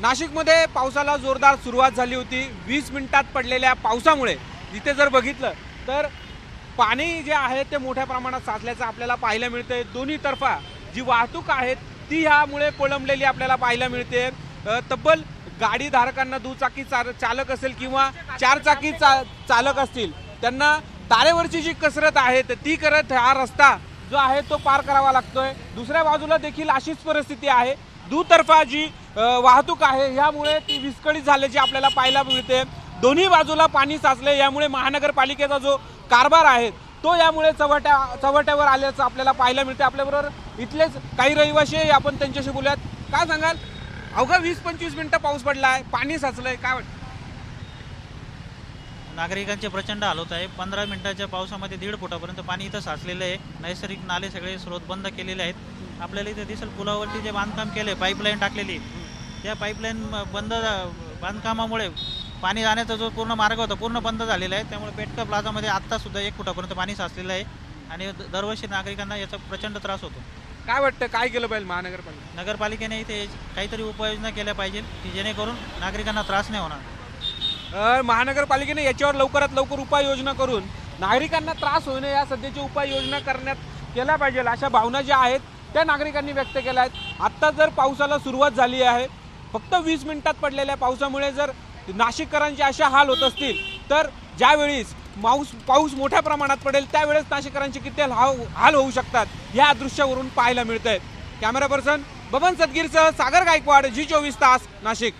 नाशिकमध्ये पावसाला जोरदार सुरुवात झाली होती. वीस मिनिटात पडलेल्या पावसामुळे. इथे जर बघितलं तर पाणी जे आहे ते मोठ्या प्रमाणात साचल्याचं आपल्याला पाहायला मिळतंय. दोन्ही तर्फा जी वाहतूक आहे ती ह्यामुळे कोलंबलेली आपल्याला पाहायला मिळते. तब्बल गाडी धारकांना दुचाकी चार चालक असेल किंवा चारचाकी चा चालक असतील त्यांना तारेवरची जी कसरत आहे तर ती करत हा रस्ता जो आहे तो पार करावा लागतोय. दुसऱ्या बाजूला देखील अशीच परिस्थिती आहे. दुतर्फा जी वाहतूक आहे. ह्यामुळे ती विस्कळीत झाल्याची आपल्याला पाहायला मिळते. दोन्ही बाजूला पाणी साचले यामुळे महानगरपालिकेचा जो कारभार आहे तो यामुळे चव्हाट्या चव्हाट्यावर आल्याचं आपल्याला पाहायला मिळते. आपल्याबरोबर इथलेच काही रहिवाशी आहे, आपण त्यांच्याशी बोलूयात. काय सांगाल? अवघा वीस पंचवीस मिनिटं पाऊस पडला आहे पाणी साचलंय. काय वाटतं? नागरिकांचे प्रचंड हाल आहे. पंधरा मिनिटाच्या पावसामध्ये दीड फुटापर्यंत पाणी इथं साचलेलं आहे. नैसर्गिक नाले सगळे स्रोत बंद केलेले आहेत. आपल्याला इथे दिसेल पुलावरती जे बांधकाम केले पाईपलाईन टाकलेली. त्या पाईपलाईन बंद बांधकामामुळे पाणी जाण्याचा जो पूर्ण मार्ग होता पूर्ण बंद झालेला आहे. त्यामुळे पेटका प्लाझामध्ये आत्ता सुद्धा एक फुटापर्यंत पाणी साचलेलं आहे आणि दरवर्षी नागरिकांना याचा प्रचंड त्रास होतो. काय वाटतं काय केलं पाहिजे महानगरपालिका नगरपालिकेने इथे काहीतरी उपाययोजना केल्या पाहिजे की जेणेकरून नागरिकांना त्रास नाही होणार. महानगरपालिकेने याच्यावर लवकरात लवकर उपाययोजना करून नागरिकांना त्रास होऊ नये या सध्याची उपाययोजना करण्यात केल्या पाहिजे अशा भावना ज्या आहेत त्या नागरिकांनी व्यक्त केल्या आहेत. आत्ता जर पावसाला सुरुवात झाली आहे फक्त वीस मिनिटात पडलेल्या पावसामुळे जर नाशिककरांचे अशा हाल होत असतील तर ज्यावेळीस माऊस पाऊस मोठ्या प्रमाणात पडेल त्यावेळेस नाशिककरांचे किती हाल हो- हाल होऊ शकतात या दृश्यावरून पाहायला मिळत आहेत कॅमेरा पर्सन बबन सदगीरसह सागर गायकवाड जी चोवीस तास नाशिक.